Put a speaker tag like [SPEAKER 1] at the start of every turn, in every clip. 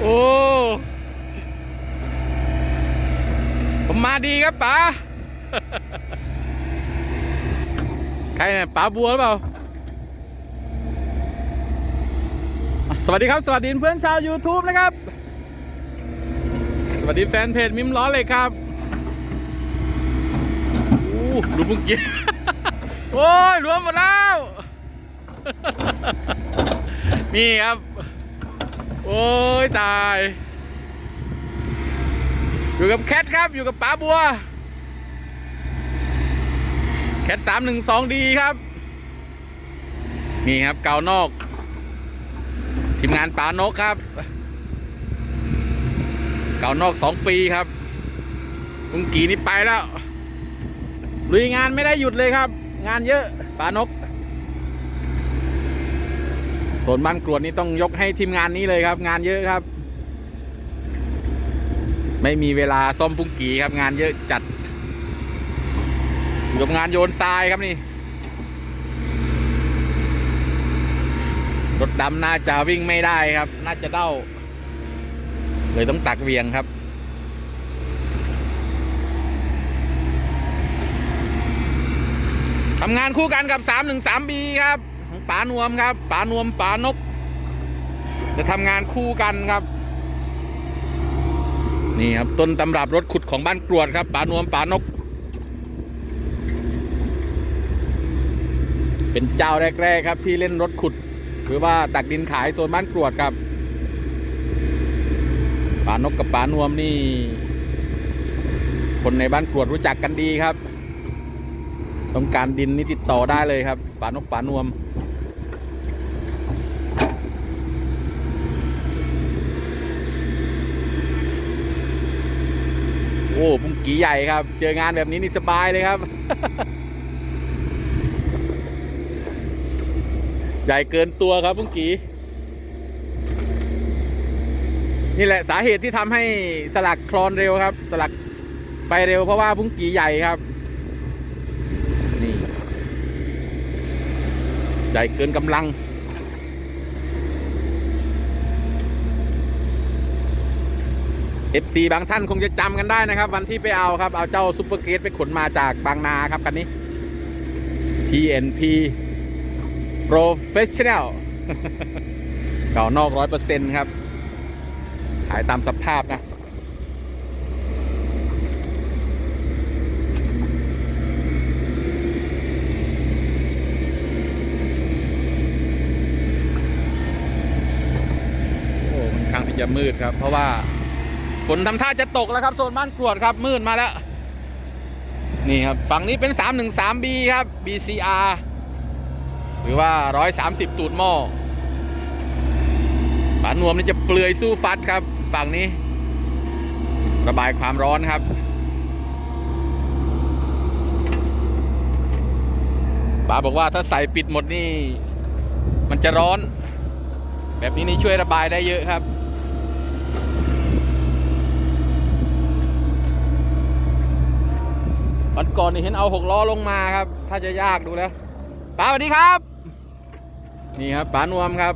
[SPEAKER 1] โอ้ ผมมาดีครับป๋า ใครเนี่ยป๋าบัวหรือเปล่า สวัสดีครับ สวัสดีเพื่อนชาว YouTube นะครับ สวัสดีแฟนเพจมิมล้อเลยครับโอ้ดูเมื่อกี้ โอ้ยรวมหมดแล้ว นี่ครับ โอ้ยตาย อยู่กับแคทครับ อยู่กับป๋าบัว แคทสามหนึ่งสองดีครับ นี่ครับเกานอก ทีมงานป๋านกครับ เกานอกสองปีครับลุงกีนี่ไปแล้วลุยงานไม่ได้หยุดเลยครับ งานเยอะป๋านก ส่วนบ้านกรวดนี่ต้องยกให้ทีมงานนี้เลยครับ งานเยอะครับ ไม่มีเวลาซ่อมปุ้งกีครับ งานเยอะจัดยกงานโยนทรายครับนี่ รถดำน่าจะวิ่งไม่ได้ครับ น่าจะเด้า เลยต้องตักเวียงครับทำงานคู่กันกับ 313B ครับ ป๋านวมครับป๋านวมป๋านก จะทำงานคู่กันครับ นี่ครับต้นตำรับรถขุดของบ้านกรวดครับป๋านวมป๋านก เป็นเจ้าแรกๆครับที่เล่นรถขุด หรือว่าตักดินขายโซนบ้านกรวดครับป๋านกกับป๋านวมนี่ คนในบ้านกรวดรู้จักกันดีครับ ต้องการดินนี่ติดต่อได้เลยครับป๋านกป๋านวม โอ้ปุ้งกีใหญ่ครับ เจองานแบบนี้นี่สบายเลยครับ ใหญ่เกินตัวครับปุ้งกีนี่แหละสาเหตุที่ทำให้สลักคลอนเร็วครับ สลักไปเร็วเพราะว่าปุ้งกีใหญ่ครับ นี่ ใหญ่เกินกำลัง FC บางท่านคงจะจำกันได้นะครับ วันที่ไปเอาครับ เอาเจ้าซุปเปอร์เกตไปขนมาจากบางนาครับคันนี้ PNP Professional เก่านอกร้อยเปอร์เซ็นต์ครับ ขายตามสภาพนะ โอ้มันข้างที่จะมืดครับ เพราะว่า ฝนทำท่าจะตกแล้วครับโซนบ้านกรวดครับมืดมาแล้ว นี่ครับฝั่งนี้เป็น 313B ครับ BCR หรือว่า 130 ตูดหม้อฝานวมนี่จะเปลือยสู้ฟัดครับฝั่งนี้ ระบายความร้อนครับป๋าบอกว่าถ้าใส่ปิดหมดนี่ มันจะร้อน แบบนี้นี่ช่วยระบายได้เยอะครับ วันก่อนนี่เห็นเอาหกล้อลงมาครับ ถ้าจะยากดูแล้วป๋าสวัสดีครับ นี่ครับป๋านวมครับ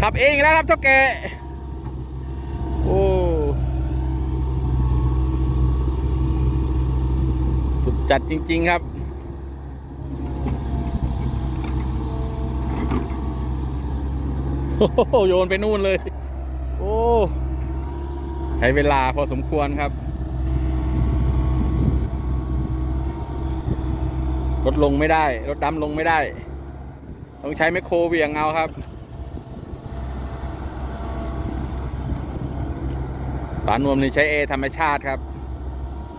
[SPEAKER 1] ขับเองแล้วครับเท่าแกโอ้สุดจัดจริง ๆครับโอ้โยนไปนู่นเลย โอ้ ใช้เวลาพอสมควรครับ รถลงไม่ได้ รถดำลงไม่ได้ ต้องใช้ไมโครเวียงเอาครับฝานวมนี่ใช้เอธรรมชาติครับ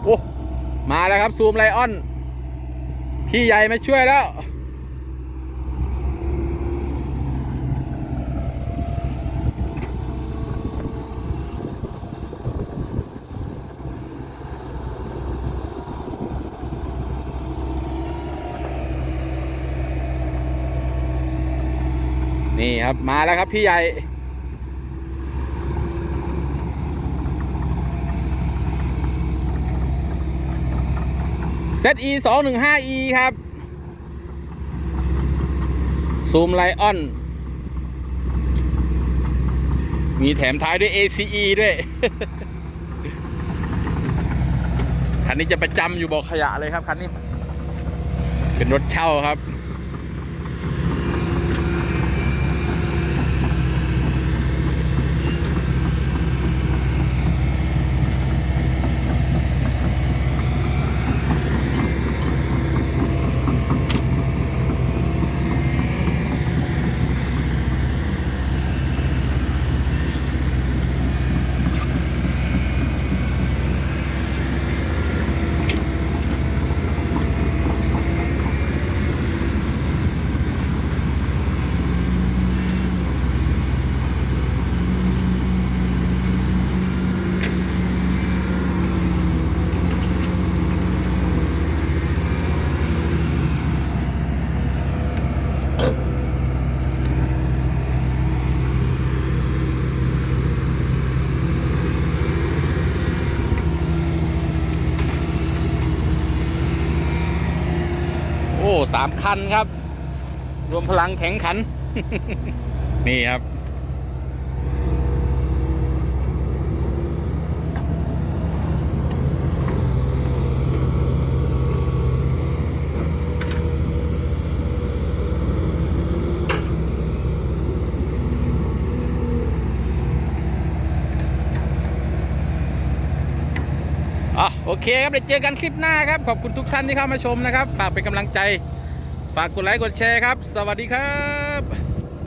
[SPEAKER 1] โอ้ มาแล้วครับ ซูมไลออน พี่ใหญ่มาช่วยแล้ว นี่ครับมาแล้วครับพี่ใหญ่ ZE 215E ครับ ซูมไลออน มีแถมท้ายด้วย ACE ด้วยคันนี้จะประจำอยู่บอกขยะเลยครับคันนี้ เป็นรถเช่าครับ สามคันครับ รวมพลังแข็งขัน นี่ครับ อะโอเคครับเดี๋ยวเจอกันคลิปหน้าครับ ขอบคุณทุกท่านที่เข้ามาชมนะครับ ฝากเป็นกำลังใจ ฝากกดไลค์กดแชร์ครับ สวัสดีครับ